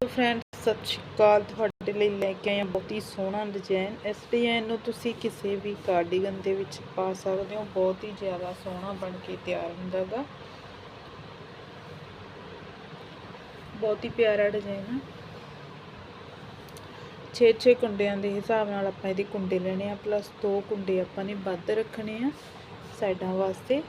Friend ਸਤਿ ਸ਼੍ਰੀ ਅਕਾਲ। ਤੁਹਾਡੇ ਲਈ ਲੈ ਕੇ ਆਏ ਹਾਂ ਬਹੁਤ ਹੀ ਸੋਹਣਾ ਡਿਜ਼ਾਈਨ ਇਸ ਡਿਜ਼ਾਈਨ ਨੂੰ ਤੁਸੀਂ ਕਿਸੇ ਵੀ ਕਾਰਡੀਗਨ ਦੇ ਵਿੱਚ ਪਾ ਸਕਦੇ ਹੋ। ਬਹੁਤ ਹੀ ਜ਼ਿਆਦਾ ਸੋਹਣਾ ਬਣ ਕੇ ਤਿਆਰ ਹੁੰਦਾ ਗਾ। ਬਹੁਤ ਹੀ ਪਿਆਰਾ ਡਿਜ਼ਾਈਨ ਆ। 6-6 ਕੁੰਡਿਆਂ ਦੇ ਹਿਸਾਬ ਨਾਲ ਆਪਾਂ ਇਹਦੇ ਕੁੰਡੇ ਲੈਣੇ ਆ। ਪਲੱਸ 2 ਕੁੰਡੇ ਆਪਾਂ ਨੇ ਵੱਧ ਰੱਖਣੇ ਆ ਸਾਈਡਾਂ ਵਾਸਤੇ।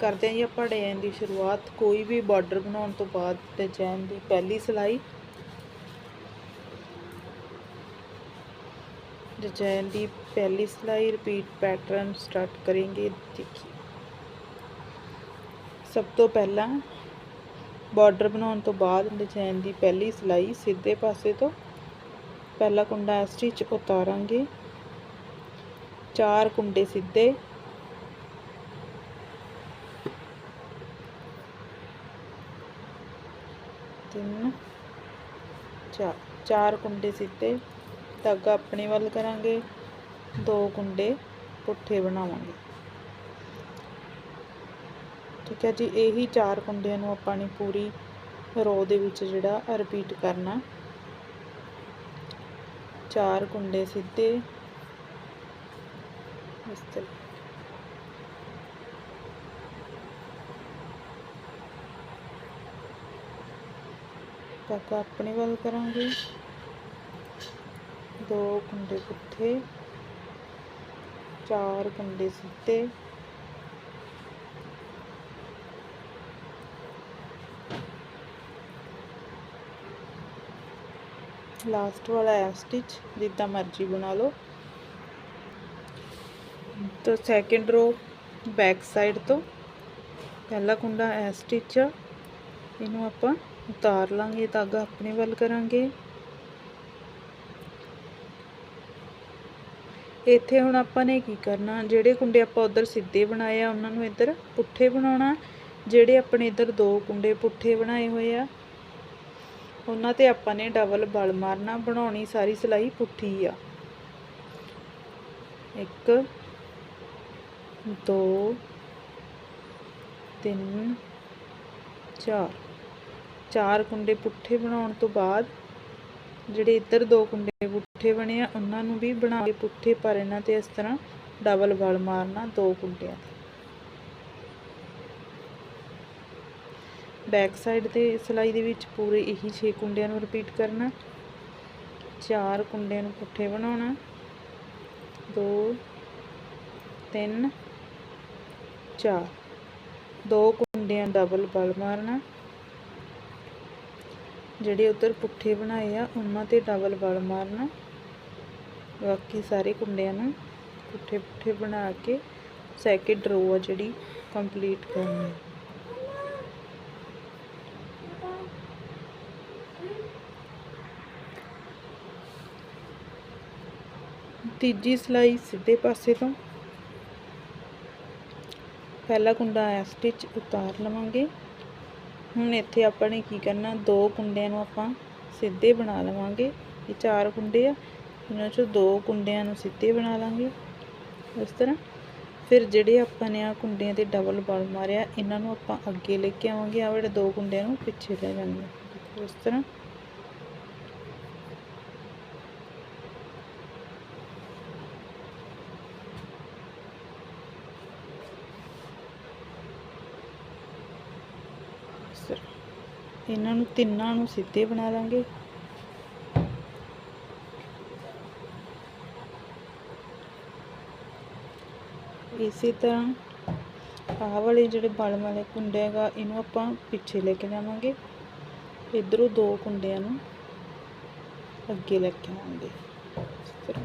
ਕਰਦੇ ਹਾਂ ਜੀ ਆਪਾਂ ਡਿਜ਼ਾਈਨ ਦੀ ਸ਼ੁਰੂਆਤ। ਕੋਈ ਵੀ ਬਾਰਡਰ ਬਣਾਉਣ ਤੋਂ ਬਾਅਦ ਡਿਜ਼ਾਈਨ ਦੀ ਪਹਿਲੀ ਸਿਲਾਈ। डिजाइन की पहली सिलाई रिपीट पैटर्न स्टार्ट करेंगे देखिए सब तो पहला ਬਾਰਡਰ ਬਣਾਉਣ ਤੋਂ ਬਾਅਦ ਡਿਜ਼ਾਈਨ ਦੀ ਪਹਿਲੀ ਸਿਲਾਈ ਸਿੱਧੇ ਪਾਸੇ ਤੋਂ ਪਹਿਲਾ ਕੁੰਡਾ ਸਟਿਚ ਉਤਾਰਾਂਗੇ ਚਾਰ ਕੁੰਡੇ ਸਿੱਧੇ ਤਿੰਨ ਚਾਰ ਚਾਰ ਕੁੰਡੇ ਸਿੱਧੇ ਧਾਗਾ ਆਪਣੇ ਵੱਲ ਕਰਾਂਗੇ। ਦੋ ਕੁੰਡੇ ਪੁੱਠੇ ਬਣਾਵਾਂਗੇ। ਠੀਕ ਹੈ ਜੀ, ਇਹੀ ਚਾਰ ਕੁੰਡਿਆਂ ਨੂੰ ਆਪਾਂ ਨੇ ਪੂਰੀ ਰੋ ਦੇ ਵਿੱਚ ਜਿਹੜਾ ਰਿਪੀਟ ਕਰਨਾ। ਚਾਰ ਕੁੰਡੇ ਸਿੱਧੇ। ਇਸ ਤਰ੍ਹਾਂ ਧਾਗਾ ਆਪਣੇ ਵੱਲ ਕਰਾਂਗੇ। ਦੋ ਕੁੰਡੇ ਪੁੱਠੇ, ਚਾਰ ਕੁੰਡੇ ਸਿੱਧੇ ਲਾਸਟ ਵਾਲਾ ਹੈ ਸਟਿਚ ਜਿੱਦਾਂ ਮਰਜ਼ੀ ਬਣਾ ਲਓ। ਤਾਂ ਸੈਕਿੰਡ ਰੋ ਬੈਕ ਸਾਈਡ ਤੋਂ। ਪਹਿਲਾ ਕੁੰਡਾ ਐ ਸਟਿਚ ਇਹਨੂੰ ਆਪਾਂ ਉਤਾਰ ਲਾਂਗੇ, ਧਾਗਾ ਆਪਣੇ ਵੱਲ ਕਰਾਂਗੇ। ਇੱਥੇ ਹੁਣ ਆਪਾਂ ਨੇ ਕੀ ਕਰਨਾ? ਜਿਹੜੇ ਕੁੰਡੇ ਆਪਾਂ ਉਧਰ ਸਿੱਧੇ ਬਣਾਏ ਆ, ਉਹਨਾਂ ਨੂੰ ਇੱਧਰ ਪੁੱਠੇ ਬਣਾਉਣਾ। ਜਿਹੜੇ ਆਪਣੇ ਇੱਧਰ ਦੋ ਕੁੰਡੇ ਪੁੱਠੇ ਬਣਾਏ ਹੋਏ ਆ, ਉਹਨਾਂ ਤੇ ਆਪਾਂ ਨੇ ਡਬਲ ਬਲ ਮਾਰਨਾ, ਬਣਾਉਣੀ ਸਾਰੀ ਸਿਲਾਈ ਪੁੱਠੀ ਆ। ਇੱਕ, ਦੋ, ਤਿੰਨ, ਚਾਰ। ਚਾਰ ਕੁੰਡੇ ਪੁੱਠੇ ਬਣਾਉਣ ਤੋਂ ਬਾਅਦ ਜਿਹੜੇ ਇੱਧਰ ਦੋ ਕੁੰਡੇ ਪੁੱਠੇ ਬਣੇ ਆ, ਉਹਨਾਂ ਨੂੰ ਵੀ ਬਣਾ ਕੇ ਪੁੱਠੇ ਪਰ ਇਹਨਾਂ ਤੇ ਇਸ ਤਰ੍ਹਾਂ ਡਬਲ ਬਲ ਮਾਰਨਾ ਦੋ ਕੁੰਡਿਆਂ ਤੇ। ਬੈਕ ਸਾਈਡ ਤੇ ਸਿਲਾਈ ਦੇ ਵਿੱਚ ਪੂਰੇ ਇਹੀ 6 ਕੁੰਡਿਆਂ ਨੂੰ ਰਿਪੀਟ ਕਰਨਾ, ਚਾਰ ਕੁੰਡਿਆਂ ਨੂੰ ਪੁੱਠੇ ਬਣਾਉਣਾ 2 3 4 ਦੋ ਕੁੰਡਿਆਂ ਡਬਲ ਬਲ ਮਾਰਨਾ ਜਿਹੜੇ ਉਧਰ ਪੁੱਠੇ ਬਣਾਏ ਆ, ਉਹਨਾਂ ਤੇ ਡਬਲ ਵਲ ਮਾਰਨਾ। ਬਾਕੀ ਸਾਰੇ ਕੁੰਡਿਆਂ ਨੂੰ ਪੁੱਠੇ ਪੁੱਠੇ ਬਣਾ ਕੇ ਸੈਕਿੰਡ ਰੋ ਆ ਜਿਹੜੀ ਕੰਪਲੀਟ ਕਰਨੀ ਤੀਜੀ ਸਿਲਾਈ ਸਿੱਧੇ ਪਾਸੇ ਤੋਂ। ਪਹਿਲਾ ਕੁੰਡਾ ਆਇਆ ਸਟਿਚ ਉਤਾਰ ਲਵਾਂਗੇ। ਹੁਣ ਇੱਥੇ ਆਪਾਂ ਨੇ ਕੀ ਕਰਨਾ, ਦੋ ਕੁੰਡਿਆਂ ਨੂੰ ਆਪਾਂ ਸਿੱਧੇ ਬਣਾ ਲਵਾਂਗੇ। ਇਹ ਚਾਰ ਕੁੰਡੇ ਆ, ਇਹਨਾਂ ਚੋਂ ਦੋ ਕੁੰਡਿਆਂ ਨੂੰ ਸਿੱਧੇ ਬਣਾ ਲਾਂਗੇ। ਇਸ ਤਰ੍ਹਾਂ। ਫਿਰ ਜਿਹੜੇ ਆਪਾਂ ਨੇ ਆ ਕੁੰਡਿਆਂ ਤੇ ਡਬਲ ਬਲ ਮਾਰਿਆ, ਇਹਨਾਂ ਨੂੰ ਆਪਾਂ ਅੱਗੇ ਲੈ ਕੇ ਆਵਾਂਗੇ। ਆ ਜਿਹੜੇ ਦੋ ਕੁੰਡਿਆਂ ਨੂੰ ਪਿੱਛੇ ਲੈ ਜਾਵਾਂਗੇ ਦੇਖੋ ਇਸ ਤਰ੍ਹਾਂ। ਇਹਨਾਂ ਨੂੰ ਤਿੰਨਾਂ ਨੂੰ ਸਿੱਧੇ ਬਣਾ ਲਾਂਗੇ। ਇਸੇ ਤਰ੍ਹਾਂ ਆਹ ਵਾਲੇ ਜਿਹੜੇ ਬਲ ਵਾਲੇ ਕੁੰਡੇ ਹੈਗਾ, ਇਹਨੂੰ ਆਪਾਂ ਪਿੱਛੇ ਲੈ ਕੇ ਜਾਵਾਂਗੇ। ਇਧਰੋਂ ਦੋ ਕੁੰਡਿਆਂ ਨੂੰ ਅੱਗੇ ਲੈ ਕੇ ਆਵਾਂਗੇ। ਇਸ ਤਰ੍ਹਾਂ।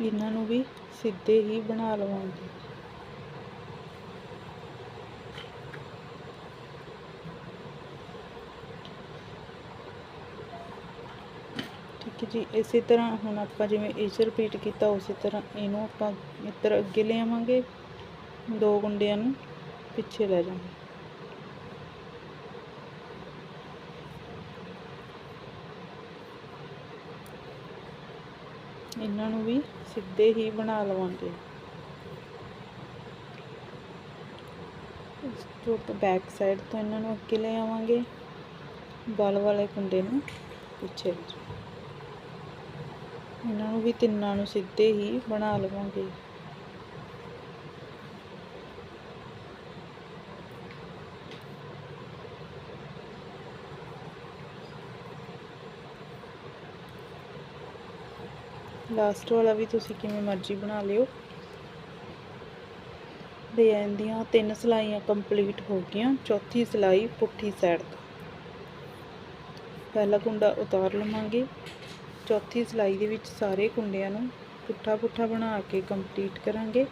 ਇਹਨਾਂ ਨੂੰ ਵੀ ਸਿੱਧੇ ਹੀ ਬਣਾ ਲਵਾਂਗੇ। ਠੀਕ ਹੈ ਜੀ, ਇਸੇ ਤਰ੍ਹਾਂ ਹੁਣ ਆਪਾਂ ਜਿਵੇਂ ਇਸ ਰਿਪੀਟ ਕੀਤਾ, ਉਸੇ ਤਰ੍ਹਾਂ ਇਹਨੂੰ ਆਪਾਂ ਇੱਧਰ ਅੱਗੇ ਲੈ ਆਵਾਂਗੇ ਦੋ ਗੁੰਡਿਆਂ ਨੂੰ ਪਿੱਛੇ ਲੈ ਜਾਵਾਂਗੇ। ਇਹਨਾਂ ਨੂੰ ਵੀ ਸਿੱਧੇ ਹੀ ਬਣਾ ਲਵਾਂਗੇ। ਇਸ ਤੋਂ ਬੈਕ ਸਾਈਡ ਤੋਂ ਇਹਨਾਂ ਨੂੰ ਅੱਗੇ ਲੈ ਆਵਾਂਗੇ। ਬਲ ਵਾਲੇ ਕੁੰਡੇ ਨੂੰ ਪਿੱਛੇ। ਇਹਨਾਂ ਨੂੰ ਵੀ ਤਿੰਨਾਂ ਨੂੰ ਸਿੱਧੇ ਹੀ ਬਣਾ ਲਵਾਂਗੇ। ਲਾਸਟ ਵਾਲਾ ਵੀ ਤੁਸੀਂ ਕਿਵੇਂ ਮਰਜ਼ੀ ਬਣਾ ਲਿਓ। ਡਿਜ਼ਾਈਨ ਦੀਆਂ ਤਿੰਨ ਸਲਾਈਆਂ ਕੰਪਲੀਟ ਹੋ ਗਈਆਂ, ਚੌਥੀ ਸਲਾਈ ਪੁੱਠੀ ਸਾਈਡ ਤੋਂ। ਪਹਿਲਾ ਕੁੰਡਾ ਉਤਾਰ ਲਵਾਂਗੇ। ਚੌਥੀ ਸਲਾਈ ਦੇ ਵਿੱਚ ਸਾਰੇ ਕੁੰਡਿਆਂ ਨੂੰ ਪੁੱਠਾ ਪੁੱਠਾ ਬਣਾ ਕੇ ਕੰਪਲੀਟ ਕਰਾਂਗੇ।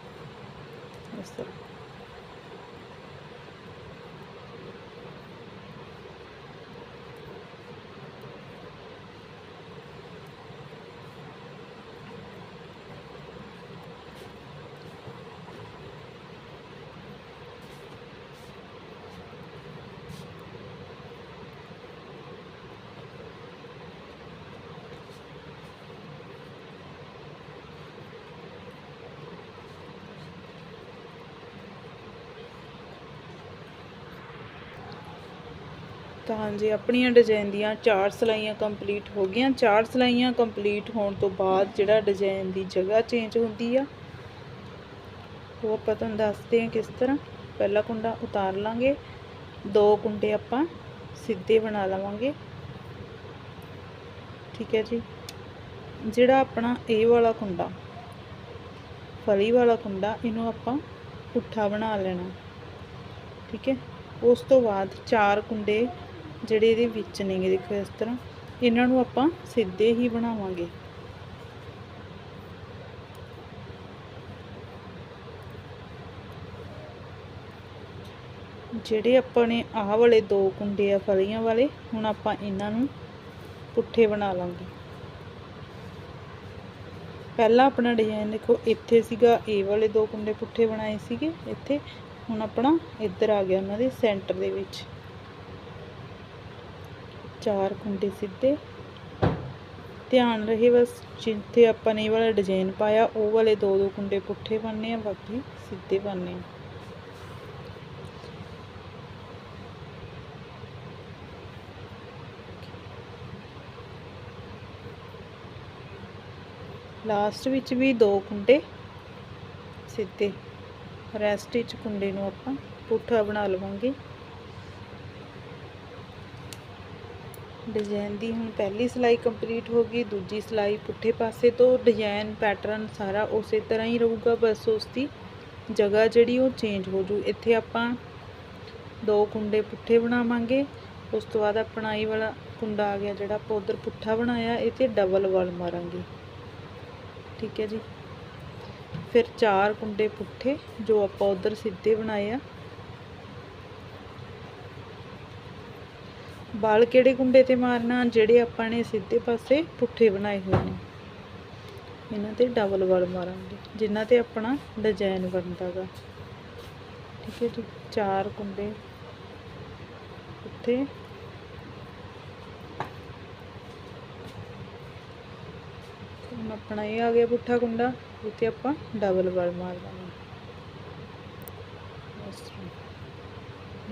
ਇਸ ਤਰ੍ਹਾਂ। ਤਾਂ ਹਾਂਜੀ, ਆਪਣੀਆਂ ਡਿਜ਼ਾਈਨ ਦੀਆਂ ਚਾਰ ਸਲਾਈਆਂ ਕੰਪਲੀਟ ਹੋ ਗਈਆਂ। ਚਾਰ ਸਲਾਈਆਂ ਕੰਪਲੀਟ ਹੋਣ ਤੋਂ ਬਾਅਦ ਜਿਹੜਾ ਡਿਜ਼ਾਈਨ ਦੀ ਜਗ੍ਹਾ ਚੇਂਜ ਹੁੰਦੀ ਆ, ਉਹ ਆਪਾਂ ਤੁਹਾਨੂੰ ਦੱਸਦੇ ਹਾਂ ਕਿਸ ਤਰ੍ਹਾਂ। ਪਹਿਲਾ ਕੁੰਡਾ ਉਤਾਰ ਲਾਂਗੇ। ਦੋ ਕੁੰਡੇ ਆਪਾਂ ਸਿੱਧੇ ਬਣਾ ਲਵਾਂਗੇ। ਠੀਕ ਹੈ ਜੀ। ਜਿਹੜਾ ਆਪਣਾ ਇਹ ਵਾਲਾ ਕੁੰਡਾ, ਫਲੀ ਵਾਲਾ ਕੁੰਡਾ, ਇਹਨੂੰ ਆਪਾਂ ਪੁੱਠਾ ਬਣਾ ਲੈਣਾ। ਠੀਕ ਹੈ। ਉਸ ਤੋਂ ਬਾਅਦ ਚਾਰ ਕੁੰਡੇ ਜਿਹੜੇ ਇਹਦੇ ਵਿੱਚ ਨੇਗੇ ਦੇਖੋ ਇਸ ਤਰ੍ਹਾਂ, ਇਹਨਾਂ ਨੂੰ ਆਪਾਂ ਸਿੱਧੇ ਹੀ ਬਣਾਵਾਂਗੇ। ਜਿਹੜੇ ਆਪਾਂ ਨੇ ਆਹ ਵਾਲੇ ਦੋ ਕੁੰਡੇ ਆ ਫਲੀਆਂ ਵਾਲੇ, ਹੁਣ ਆਪਾਂ ਇਹਨਾਂ ਨੂੰ ਪੁੱਠੇ ਬਣਾ ਲਾਂਗੇ। ਪਹਿਲਾਂ ਆਪਣਾ ਡਿਜ਼ਾਈਨ ਦੇਖੋ, ਇੱਥੇ ਸੀਗਾ ਇਹ ਵਾਲੇ ਦੋ ਕੁੰਡੇ ਪੁੱਠੇ ਬਣਾਏ ਸੀਗੇ, ਇੱਥੇ ਹੁਣ ਆਪਣਾ ਇੱਧਰ ਆ ਗਿਆ ਉਹਨਾਂ ਦੇ ਸੈਂਟਰ ਦੇ ਵਿੱਚ। ਚਾਰ ਕੁੰਡੇ ਸਿੱਧੇ। ਧਿਆਨ ਰਹੇ ਬਸ, ਜਿੱਥੇ ਆਪਾਂ ਨੇ ਇਹ ਵਾਲਾ ਡਿਜ਼ਾਈਨ ਪਾਇਆ, ਉਹ ਵਾਲੇ ਦੋ ਦੋ ਕੁੰਡੇ ਪੁੱਠੇ ਬਣਨੇ ਆ, ਬਾਕੀ ਸਿੱਧੇ ਬਣਨੇ ਆ। ਲਾਸਟ ਵਿੱਚ ਵੀ ਦੋ ਕੁੰਡੇ ਸਿੱਧੇ। ਰੈਸਟ ਵਿੱਚ ਕੁੰਡੇ ਨੂੰ ਆਪਾਂ ਪੁੱਠਾ ਬਣਾ ਲਵਾਂਗੇ। ਡਿਜ਼ਾਈਨ ਦੀ ਹੁਣ ਪਹਿਲੀ ਸਿਲਾਈ ਕੰਪਲੀਟ ਹੋ ਗਈ, ਦੂਜੀ ਸਿਲਾਈ ਪੁੱਠੇ ਪਾਸੇ ਤੋਂ ਡਿਜ਼ਾਈਨ ਪੈਟਰਨ ਸਾਰਾ ਉਸੇ ਤਰ੍ਹਾਂ ਹੀ ਰਹੂਗਾ ਬਸ ਉਸ ਦੀ ਜਗ੍ਹਾ ਜਿਹੜੀ ਉਹ ਚੇਂਜ ਹੋ ਜੂ। ਇੱਥੇ ਆਪਾਂ ਦੋ ਕੁੰਡੇ ਪੁੱਠੇ ਬਣਾਵਾਂਗੇ, ਉਸ ਤੋਂ ਬਾਅਦ ਆਪਣਾ ਇਹ ਵਾਲਾ ਕੁੰਡਾ ਆ ਗਿਆ ਜਿਹੜਾ ਆਪਾਂ ਉਧਰ ਪੁੱਠਾ ਬਣਾਇਆ, ਇਹ ਤੇ ਡਬਲ ਵਲ ਮਾਰਾਂਗੇ। ਠੀਕ ਹੈ ਜੀ। ਫਿਰ ਚਾਰ ਕੁੰਡੇ ਪੁੱਠੇ ਜੋ ਆਪਾਂ ਉਧਰ ਸਿੱਧੇ ਬਣਾਏ ਆ। ਬਾਲ ਕਿਹੜੇ ਕੁੰਡੇ ਤੇ ਮਾਰਨਾ, ਜਿਹੜੇ ਆਪਾਂ ਨੇ ਸਿੱਧੇ ਪਾਸੇ ਪੁੱਠੇ ਬਣਾਏ ਹੋਏ ਨੇ। ਇਹਨਾਂ ਤੇ ਡਬਲ ਵਾਲ ਮਾਰਾਂਗੇ, ਜਿਨ੍ਹਾਂ ਤੇ ਆਪਣਾ ਡਿਜ਼ਾਈਨ ਬਣਦਾਗਾ। ਠੀਕ ਹੈ ਜੀ, ਚਾਰ ਕੁੰਡੇ ਪੁੱਠੇ ਹੁਣ ਆਪਣਾ ਇਹ ਆ ਗਿਆ ਪੁੱਠਾ ਕੁੰਡਾ ਇੱਥੇ ਆਪਾਂ ਡਬਲ ਵਾਲ ਮਾਰ ਦਾਂਗੇ।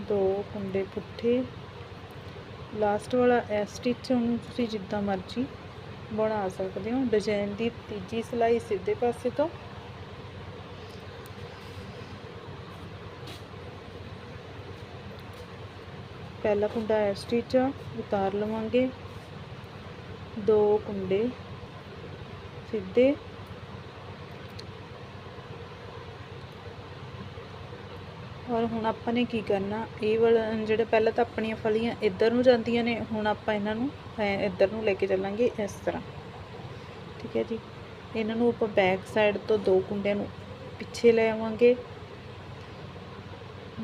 ਦੋ ਕੁੰਡੇ ਪੁੱਠੇ। ਲਾਸਟ ਵਾਲਾ ਐ ਸਟਿਚ ਨੂੰ ਤੁਸੀਂ ਜਿੱਦਾਂ ਮਰਜ਼ੀ ਬਣਾ ਸਕਦੇ ਹੋ। ਡਿਜ਼ਾਈਨ ਦੀ ਤੀਜੀ ਸਲਾਈ ਸਿੱਧੇ ਪਾਸੇ ਤੋਂ। ਪਹਿਲਾ ਕੁੰਡਾ ਐ ਸਟਿਚ ਉਤਾਰ ਲਵਾਂਗੇ। ਦੋ ਕੁੰਡੇ ਸਿੱਧੇ। ਔਰ ਹੁਣ ਆਪਾਂ ਨੇ ਕੀ ਕਰਨਾ, ਇਹ ਵਾਲਾ ਜਿਹੜੇ ਪਹਿਲਾਂ ਤਾਂ ਆਪਣੀਆਂ ਫਲੀਆਂ ਇੱਧਰ ਨੂੰ ਜਾਂਦੀਆਂ ਨੇ, ਹੁਣ ਆਪਾਂ ਇਹਨਾਂ ਨੂੰ ਇੱਧਰ ਨੂੰ ਲੈ ਕੇ ਚੱਲਾਂਗੇ ਇਸ ਤਰ੍ਹਾਂ। ਠੀਕ ਹੈ ਜੀ? ਇਹਨਾਂ ਨੂੰ ਆਪਾਂ ਬੈਕ ਸਾਈਡ ਤੋਂ ਦੋ ਕੁੰਡਿਆਂ ਨੂੰ ਪਿੱਛੇ ਲੈ ਆਵਾਂਗੇ।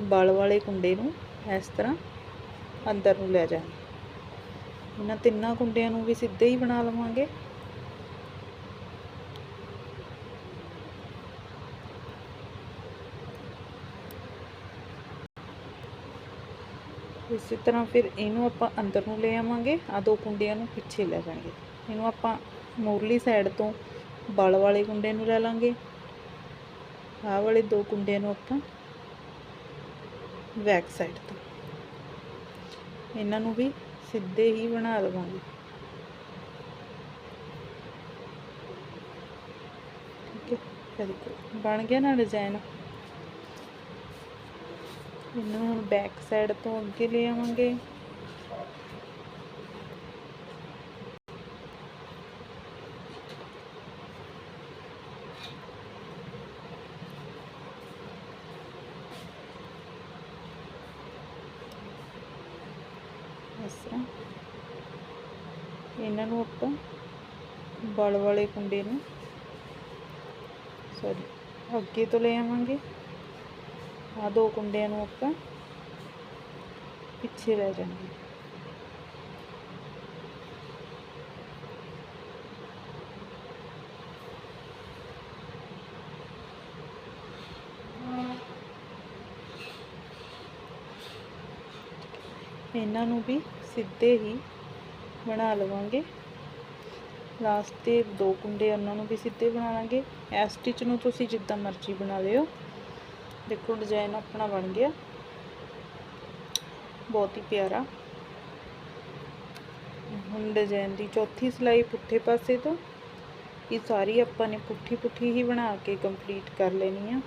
ਬਲ ਵਾਲੇ ਕੁੰਡੇ ਨੂੰ ਇਸ ਤਰ੍ਹਾਂ ਅੰਦਰ ਨੂੰ ਲੈ ਜਾਵਾਂਗੇ ਇਹਨਾਂ ਤਿੰਨਾਂ ਕੁੰਡਿਆਂ ਨੂੰ ਵੀ ਸਿੱਧੇ ਹੀ ਬਣਾ ਲਵਾਂਗੇ। ਇਸੇ ਤਰ੍ਹਾਂ ਫਿਰ ਇਹਨੂੰ ਆਪਾਂ ਅੰਦਰ ਨੂੰ ਲੈ ਆਵਾਂਗੇ ਆ ਦੋ ਕੁੰਡਿਆਂ ਨੂੰ ਪਿੱਛੇ ਲੈ ਜਾਵਾਂਗੇ ਇਹਨੂੰ ਆਪਾਂ ਮੋਰਲੀ ਸਾਈਡ ਤੋਂ ਬਲ ਵਾਲੇ ਕੁੰਡੇ ਨੂੰ ਲੈ ਲਾਂਗੇ। ਆਹ ਵਾਲੇ ਦੋ ਕੁੰਡਿਆਂ ਨੂੰ ਆਪਾਂ ਬੈਕ ਸਾਈਡ ਤੋਂ। ਇਹਨਾਂ ਨੂੰ ਵੀ ਸਿੱਧੇ ਹੀ ਬਣਾ ਲਵਾਂਗੇ ਠੀਕ ਹੈ? ਬਿਲਕੁਲ। ਬਣ ਗਿਆ ਨਾ ਡਿਜ਼ਾਈਨ ਇਹਨਾਂ ਨੂੰ ਹੁਣ ਬੈਕ ਸਾਈਡ ਤੋਂ ਅੱਗੇ ਲੈ ਆਵਾਂਗੇ ਇਸ ਤਰ੍ਹਾਂ ਇਹਨਾਂ ਨੂੰ ਆਪਾਂ ਬਲ ਵਾਲੇ ਕੁੰਡੇ ਨੂੰ ਸੌਰੀ ਅੱਗੇ ਤੋਂ ਲੈ ਆਵਾਂਗੇ ਆ ਦੋ ਕੁੰਡਿਆਂ ਨੂੰ ਆਪਾਂ ਪਿੱਛੇ ਲੈ ਜਾਵਾਂਗੇ। ਇਹਨਾਂ ਨੂੰ ਵੀ ਸਿੱਧੇ ਹੀ ਬਣਾ ਲਵਾਂਗੇ। ਲਾਸਟ ਤੇ ਦੋ ਕੁੰਡੇ ਉਹਨਾਂ ਨੂੰ ਵੀ ਸਿੱਧੇ ਬਣਾ ਲਾਂਗੇ। ਐ ਸਟਿਚ ਨੂੰ ਤੁਸੀਂ ਜਿੱਦਾਂ ਮਰਜ਼ੀ ਬਣਾ ਲਿਓ। ਦੇਖੋ ਡਿਜ਼ਾਈਨ ਆਪਣਾ ਬਣ ਗਿਆ। ਬਹੁਤ ਹੀ ਪਿਆਰਾ। ਹੁਣ ਡਿਜ਼ਾਈਨ ਦੀ ਚੌਥੀ ਸਿਲਾਈ ਪੁੱਠੇ ਪਾਸੇ ਤੋਂ। ਇਹ ਸਾਰੀ ਆਪਾਂ ਨੇ ਪੁੱਠੀ ਪੁੱਠੀ ਹੀ ਬਣਾ ਕੇ ਕੰਪਲੀਟ ਕਰ ਲੈਣੀ ਆ।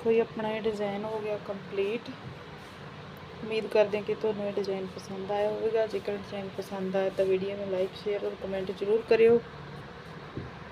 ਦੇਖੋ ਇਹ ਆਪਣਾ ਇਹ ਡਿਜ਼ਾਈਨ ਹੋ ਗਿਆ ਕੰਪਲੀਟ ਉਮੀਦ ਕਰਦੇ ਹਾਂ ਕਿ ਤੁਹਾਨੂੰ ਇਹ ਡਿਜ਼ਾਈਨ ਪਸੰਦ ਆਇਆ ਹੋਵੇਗਾ। ਜੇਕਰ ਡਿਜ਼ਾਈਨ ਪਸੰਦ ਆਇਆ ਤਾਂ ਵੀਡੀਓ ਨੂੰ ਲਾਈਕ ਸ਼ੇਅਰ ਔਰ ਕਮੈਂਟ ਜ਼ਰੂਰ ਕਰਿਓ।